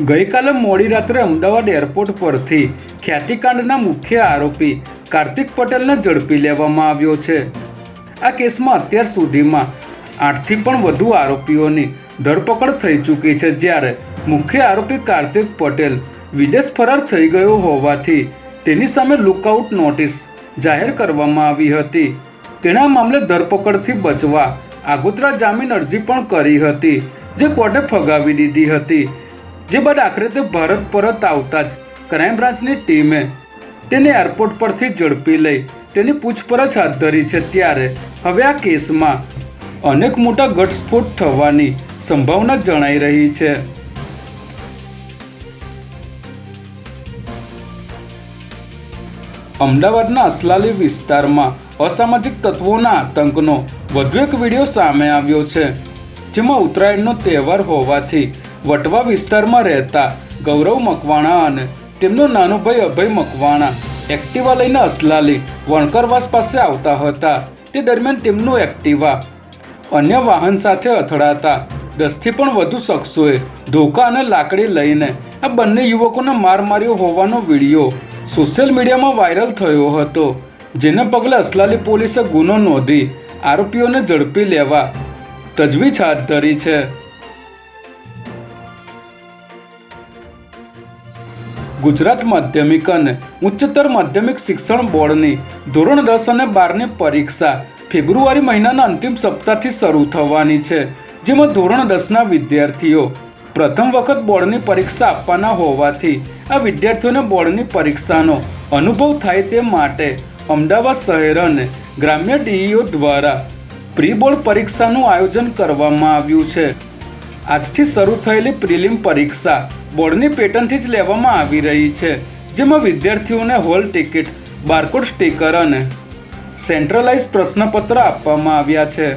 ગઈકાલે મોડી રાત્રે અમદાવાદ એરપોર્ટ પરથી ખ્યાતિકાંડના મુખ્ય આરોપી કાર્તિક પટેલને ઝડપી લેવામાં આવ્યો છે. આ કેસમાં અત્યાર સુધીમાં આઠથી પણ વધુ આરોપીઓની ધરપકડ થઈ ચૂકી છે. જ્યારે મુખ્ય આરોપી કાર્તિક પટેલ વિદેશ ફરાર થઈ ગયો હોવાથી તેની સામે લુકઆઉટ નોટિસ જાહેર કરવામાં આવી હતી. તેના મામલે ધરપકડથી બચવા આગોતરા જામીન અરજી પણ કરી હતી, જે કોર્ટે ફગાવી દીધી હતી. જે બાદ આખરે તે ભારત પરત આવતા જ ક્રાઇમ બ્રાન્ચની ટીમે તેને એરપોર્ટ પરથી ઝડપી લઈ તેની પૂછપરછ હાથ ધરી છે ત્યારે હવે આ કેસમાં અનેક મોટા ઘટસ્ફોટ થવાની સંભાવના જણાઈ રહી છે. અમદાવાદના અસલાલી વિસ્તારમાં અસામાજિક તત્વોના આતંકનો વધુ એક વીડિયો સામે આવ્યો છે, જેમાં ઉત્તરાયણનો તહેવાર હોવાથી વટવા વિસ્તારમાં રહેતા ગૌરવ મકવાણા અને તેમનો નાનો ભાઈ અભય મકવાણા એક્ટિવા લઈને અસલાલી વણકરવાસ પાસે આવતા હતા. તે દરમિયાન તેમનું એક્ટિવા અન્ય વાહન સાથે અથડાતા દસથી પણ વધુ શખ્સોએ ધોકા અને લાકડી લઈને આ બંને યુવકોને માર માર્યો હોવાનો વીડિયો સોશિયલ મીડિયામાં વાયરલ થયો હતો, જેને પગલે અસલાલી પોલીસે ગુનો નોંધી આરોપીઓને ઝડપી લેવા તજવીજ હાથ ધરી છે. ગુજરાત માધ્યમિક અને ઉચ્ચતર માધ્યમિક શિક્ષણ બોર્ડની ધોરણ દસ અને બારની પરીક્ષા ફેબ્રુઆરી મહિનાના અંતિમ સપ્તાહથી શરૂ થવાની છે, જેમાં ધોરણ દસના વિદ્યાર્થીઓ પ્રથમ વખત બોર્ડની પરીક્ષા આપવાના હોવાથી આ વિદ્યાર્થીઓને બોર્ડની પરીક્ષાનો અનુભવ થાય તે માટે અમદાવાદ શહેર અને ગ્રામ્ય ડીઈઓ દ્વારા પ્રી બોર્ડ પરીક્ષાનું આયોજન કરવામાં આવ્યું છે. આજથી શરૂ થયેલી પ્રિલિમ પરીક્ષા બોર્ડની પેટર્નથી જ લેવામાં આવી રહી છે, જેમાં વિદ્યાર્થીઓને હોલ ટિકિટ, બારકોડ સ્ટીકર અને સેન્ટ્રલાઇઝ પ્રશ્નપત્ર આપવામાં આવ્યા છે.